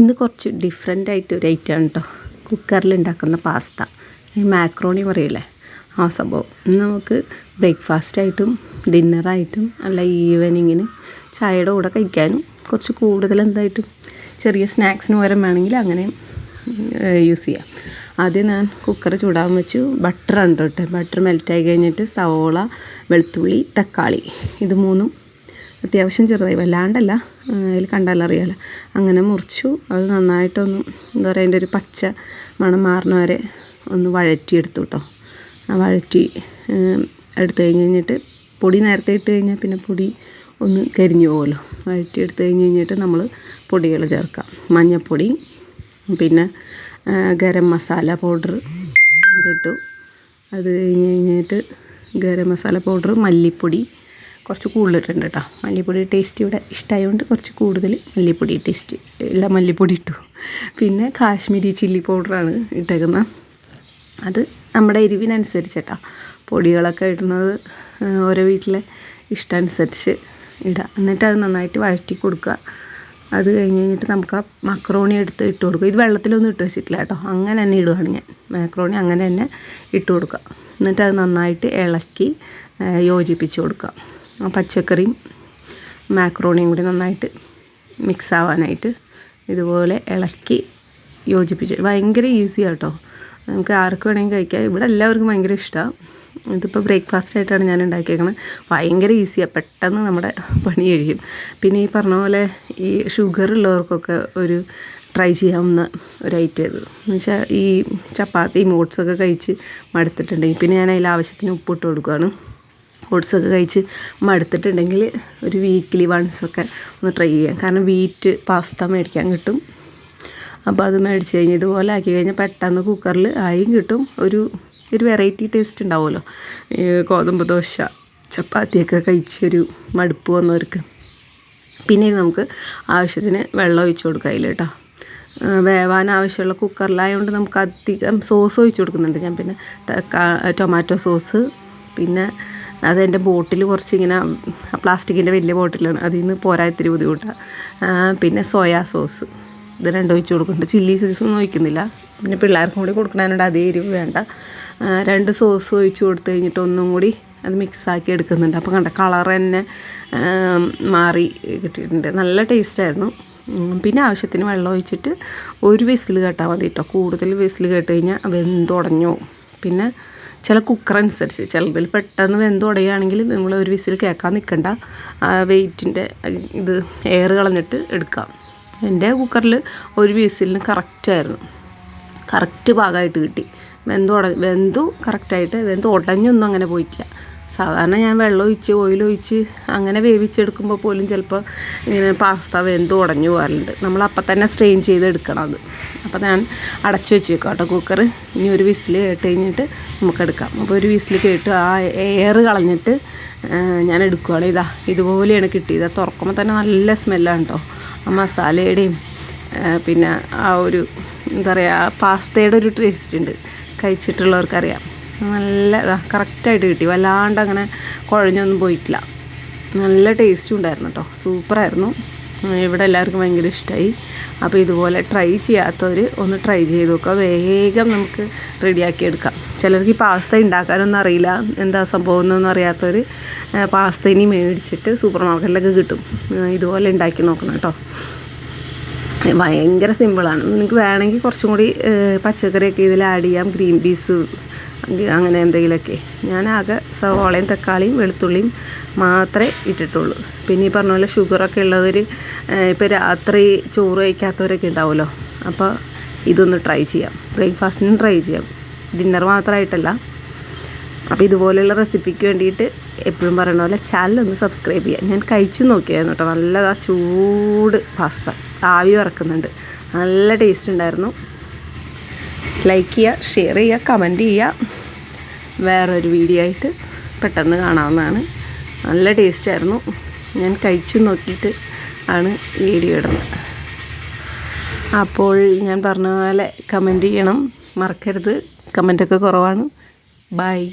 ഇന്ന് കുറച്ച് ഡിഫറെന്റ് ആയിട്ട് ഒരു ഐറ്റം ആണ് കേട്ടോ കുക്കറിൽ ഉണ്ടാക്കുന്ന പാസ്ത ഈ മാക്രോണി പറയില്ലേ? ആ സംഭവം. ഇന്ന് നമുക്ക് ബ്രേക്ക്ഫാസ്റ്റ് ആയിട്ടും ഡിന്നറായിട്ടും അല്ല ഈവനിങ്ങിന് ചായയുടെ കൂടെ കഴിക്കാനും കുറച്ച് കൂടുതൽ എന്തായിട്ടും ചെറിയ സ്നാക്സിന് പകരം വേണമെങ്കിൽ അങ്ങനെ യൂസ് ചെയ്യാം. ആദ്യം ഞാൻ കുക്കർ ചൂടാൻ വെച്ചു. ബട്ടർ ഉണ്ട് കേട്ടോ ബട്ടർ മെൽറ്റായി കഴിഞ്ഞിട്ട് സവോള വെളുത്തുള്ളി തക്കാളി. ഇത് മൂന്നും അത്യാവശ്യം ചെറുതായി. വല്ലാണ്ടല്ല. അതിൽ കണ്ടാൽ അറിയാലോ. അങ്ങനെ മുറിച്ചു. അത് നന്നായിട്ടൊന്ന് എന്താ പറയുക അതിന്റെ ഒരു പച്ച മണം മാറുന്ന വരെ ഒന്ന് വഴറ്റിയെടുത്തു കേട്ടോ ആ വഴറ്റി എടുത്തു കഴിഞ്ഞ് കഴിഞ്ഞിട്ട് പൊടി നേരത്തെ ഇട്ട് കഴിഞ്ഞാൽ പിന്നെ പൊടി ഒന്ന് കരിഞ്ഞു പോകുമല്ലോ വഴറ്റിയെടുത്ത് കഴിഞ്ഞ് കഴിഞ്ഞിട്ട് നമ്മൾ പൊടികൾ ചേർക്കാം. മഞ്ഞൾപ്പൊടി പിന്നെ ഗരം മസാല പൗഡർ അതിട്ടു. അത് കഴിഞ്ഞ് കഴിഞ്ഞിട്ട് ഗരം മസാല പൗഡർ മല്ലിപ്പൊടി കുറച്ച് കൂടുതലിട്ടുണ്ട് കേട്ടോ. മല്ലിപ്പൊടി ടേസ്റ്റ് ഇവിടെ ഇഷ്ടമായതുകൊണ്ട് കുറച്ച് കൂടുതൽ മല്ലിപ്പൊടി ടേസ്റ്റ് എല്ലാം മല്ലിപ്പൊടി ഇട്ടു. പിന്നെ കാശ്മീരി ചില്ലി പൗഡറാണ് ഇട്ടേക്കുന്നത് അത് നമ്മുടെ എരിവിനനുസരിച്ച് പൊടികളൊക്കെ ഇടുന്നത് ഓരോ വീട്ടിലെ ഇഷ്ടമനുസരിച്ച് ഇടുക എന്നിട്ട് അത് നന്നായിട്ട് വഴറ്റി കൊടുക്കുക. അത് കഴിഞ്ഞ് കഴിഞ്ഞിട്ട് നമുക്ക് ആ മക്രോണി എടുത്ത് ഇട്ട് കൊടുക്കുക. ഇത് വെള്ളത്തിലൊന്നും ഇട്ട് വെച്ചിട്ടില്ല കേട്ടോ. അങ്ങനെ തന്നെ ഇടുകയാണ് ഞാൻ. മാക്രോണി അങ്ങനെ തന്നെ ഇട്ട് കൊടുക്കുക. എന്നിട്ട് അത് നന്നായിട്ട് ഇളക്കി യോജിപ്പിച്ച് കൊടുക്കുക. പച്ചക്കറിയും മാക്രോണിയും കൂടി നന്നായിട്ട് മിക്സ് ആവാനായിട്ട് ഇതുപോലെ ഇളക്കി യോജിപ്പിച്ച്. ഭയങ്കര ഈസിയാണ് കേട്ടോ നമുക്ക് ആർക്ക് വേണമെങ്കിൽ കഴിക്കാം. ഇവിടെ എല്ലാവർക്കും ഭയങ്കര ഇഷ്ടമാണ് ഇതിപ്പോൾ ബ്രേക്ക്ഫാസ്റ്റ് ആയിട്ടാണ് ഞാൻ ഉണ്ടാക്കിയേക്കുന്നത് ഭയങ്കര ഈസിയാണ് പെട്ടെന്ന് നമ്മുടെ പണി കഴിയും. പിന്നെ ഈ പറഞ്ഞ പോലെ ഈ ഷുഗർ ഉള്ളവർക്കൊക്കെ ഒരു ട്രൈ ചെയ്യാവുന്ന ഒരു ഐറ്റം ഇത്. എന്ന് വെച്ചാൽ ഈ ചപ്പാത്തി മോട്ട്സൊക്കെ കഴിച്ച് മടുത്തിട്ടുണ്ടെങ്കിൽ പിന്നെ ഞാൻ അതിൽ ആവശ്യത്തിന് ഉപ്പിട്ട് കൊടുക്കുകയാണ് ഓട്സൊക്കെ കഴിച്ച് മടുത്തിട്ടുണ്ടെങ്കിൽ ഒരു വീക്കിലി വൺസൊക്കെ ഒന്ന് ട്രൈ ചെയ്യാം. കാരണം വീറ്റ് പാസ്ത മേടിക്കാൻ കിട്ടും. അപ്പോൾ അത് മേടിച്ച് കഴിഞ്ഞ് ഇതുപോലെ ആക്കി കഴിഞ്ഞാൽ പെട്ടെന്ന് കുക്കറിൽ ആയും കിട്ടും. ഒരു ഒരു വെറൈറ്റി ടേസ്റ്റ് ഉണ്ടാവുമല്ലോ. ഗോതമ്പ് ദോശ ചപ്പാത്തിയൊക്കെ കഴിച്ചൊരു മടുപ്പ് വന്നവർക്ക്. പിന്നെ നമുക്ക് ആവശ്യത്തിന് വെള്ളം ഒഴിച്ചു കൊടുക്കുക അതിൽ കേട്ടോ. വേവാൻ ആവശ്യമുള്ള കുക്കറിലായതുകൊണ്ട് നമുക്ക് അധികം സോസ് ഒഴിച്ചു കൊടുക്കുന്നുണ്ട്. ഞാൻ പിന്നെ ടൊമാറ്റോ സോസ് പിന്നെ അതെന്റെ ബോട്ടിൽ കുറച്ച് ഇങ്ങനെ പ്ലാസ്റ്റിക്കിന്റെ വലിയ ബോട്ടിലാണ്. അതിൽ നിന്ന് പോരാ ഇത്തിരി ബുദ്ധിമുട്ടാണ് പിന്നെ സോയാ സോസ്. ഇത് രണ്ടും ഒഴിച്ച് കൊടുക്കുന്നുണ്ട്. ചില്ലി സോസ് ഒന്നും ഒഴിക്കുന്നില്ല. പിന്നെ പിള്ളേർക്കും കൂടി കൊടുക്കണതിനോട് അതേ എരിവ് വേണ്ട. രണ്ട് സോസ് ഒഴിച്ച് കൊടുത്തു കഴിഞ്ഞിട്ട് ഒന്നും കൂടി അത് മിക്സാക്കി എടുക്കുന്നുണ്ട്. അപ്പോൾ കണ്ട കളർ തന്നെ മാറി കിട്ടിയിട്ടുണ്ട്. നല്ല ടേസ്റ്റായിരുന്നു പിന്നെ ആവശ്യത്തിന് വെള്ളം ഒഴിച്ചിട്ട് ഒരു വിസിൽ കേട്ടാൽ മതി കേട്ടോ. കൂടുതൽ വിസിൽ കേട്ട് കഴിഞ്ഞാൽ വെന്തുടഞ്ഞു പിന്നെ ചില കുക്കർ അനുസരിച്ച് ചിലതിൽ പെട്ടെന്ന് വെന്തുടയുകയാണെങ്കിൽ നമ്മൾ ഒരു വിസിൽ കേൾക്കാൻ നിൽക്കണ്ട. വെയിറ്റിന്റെ ഇത് എയർ കളഞ്ഞിട്ട് എടുക്കാം. എന്റെ കുക്കറിൽ ഒരു വിസിലിന് കറക്റ്റായിരുന്നു കറക്റ്റ് ഭാഗമായിട്ട് കിട്ടി. വെന്ത് ഉട വെന്തു കറക്റ്റായിട്ട് വെന്ത് ഉടഞ്ഞൊന്നും അങ്ങനെ പോയിട്ടില്ല. സാധാരണ ഞാൻ വെള്ളം ഒഴിച്ച് ഓയിലൊഴിച്ച് അങ്ങനെ വേവിച്ചെടുക്കുമ്പോൾ പോലും ചിലപ്പോൾ ഇങ്ങനെ പാസ്ത വെന്ത് ഉടഞ്ഞു പോകാറുണ്ട്. നമ്മൾ അപ്പം തന്നെ സ്ട്രെയിൻ ചെയ്ത് എടുക്കണം അത്. അപ്പോൾ ഞാൻ അടച്ചു വെച്ച് വെക്കാം കേട്ടോ കുക്കർ ഇനി ഒരു വിസിൽ കേട്ട് കഴിഞ്ഞിട്ട് നമുക്ക് എടുക്കാം. അപ്പോൾ ഒരു വിസിൽ കേട്ട് ആ എയർ കളഞ്ഞിട്ട് ഞാൻ എടുക്കുകയാണ് ഇതാ ഇതുപോലെയാണ് കിട്ടിയത്. തുറക്കുമ്പോൾ തന്നെ നല്ല സ്മെല്ലാണ് കേട്ടോ. ആ മസാലയുടെയും പിന്നെ ആ ഒരു എന്താ പറയുക പാസ്തയുടെ ഒരു ടേസ്റ്റ് ഉണ്ട്. കഴിച്ചിട്ടുള്ളവർക്കറിയാം. നല്ല കറക്റ്റായിട്ട് കിട്ടി. വല്ലാണ്ട് അങ്ങനെ കുഴഞ്ഞൊന്നും പോയിട്ടില്ല. നല്ല ടേസ്റ്റും ഉണ്ടായിരുന്നു കേട്ടോ സൂപ്പറായിരുന്നു ഇവിടെ എല്ലാവർക്കും ഭയങ്കര ഇഷ്ടമായി അപ്പോൾ ഇതുപോലെ ട്രൈ ചെയ്യാത്തവർ ഒന്ന് ട്രൈ ചെയ്ത് നോക്കുക. വേഗം നമുക്ക് റെഡിയാക്കി എടുക്കാം. ചിലർക്ക് ഈ പാസ്ത ഉണ്ടാക്കാനൊന്നും അറിയില്ല. എന്താ സംഭവം എന്നൊന്നും അറിയാത്തവർ പാസ്ത ഇനി മേടിച്ചിട്ട് സൂപ്പർ മാർക്കറ്റിലൊക്കെ കിട്ടും ഇതുപോലെ ഉണ്ടാക്കി നോക്കണം കേട്ടോ ഭയങ്കര സിമ്പിളാണ് നിങ്ങൾക്ക് വേണമെങ്കിൽ കുറച്ചും കൂടി പച്ചക്കറിയൊക്കെ ഇതിൽ ആഡ് ചെയ്യാം. ഗ്രീൻ പീസ് അങ്ങനെ എന്തെങ്കിലുമൊക്കെ. ഞാൻ ആകെ സവോളയും തക്കാളിയും വെളുത്തുള്ളിയും മാത്രമേ ഇട്ടിട്ടുള്ളൂ. പിന്നെ ഈ പറഞ്ഞ പോലെ ഷുഗറൊക്കെ ഉള്ളവർ ഇപ്പോൾ രാത്രി ചോറ് കഴിക്കാത്തവരൊക്കെ ഉണ്ടാവുമല്ലോ. അപ്പോൾ ഇതൊന്ന് ട്രൈ ചെയ്യാം. ബ്രേക്ക്ഫാസ്റ്റിനും ട്രൈ ചെയ്യാം. ഡിന്നർ മാത്രമായിട്ടല്ല. അപ്പോൾ ഇതുപോലെയുള്ള റെസിപ്പിക്ക് വേണ്ടിയിട്ട് എപ്പോഴും പറയുന്ന പോലെ ചാനൽ ഒന്ന് സബ്സ്ക്രൈബ് ചെയ്യാം ഞാൻ കഴിച്ചു നോക്കിയായിരുന്നു കേട്ടോ. നല്ലതാ ചൂട് പാസ്ത. ആവി വറക്കുന്നുണ്ട്. നല്ല ടേസ്റ്റ് ഉണ്ടായിരുന്നു. ലൈക്ക് ചെയ്യുക ഷെയർ ചെയ്യുക കമന്റ് ചെയ്യുക. വേറൊരു വീഡിയോ ആയിട്ട് പെട്ടെന്ന് കാണാവുന്നതാണ്. നല്ല ടേസ്റ്റായിരുന്നു ഞാൻ കഴിച്ചു നോക്കിയിട്ട് ആണ് വീഡിയോ ഇടുന്നത്. അപ്പോൾ ഞാൻ പറഞ്ഞ പോലെ കമന്റ് ചെയ്യണം. മറക്കരുത്. കമന്റൊക്കെ കുറവാണ്. ബൈ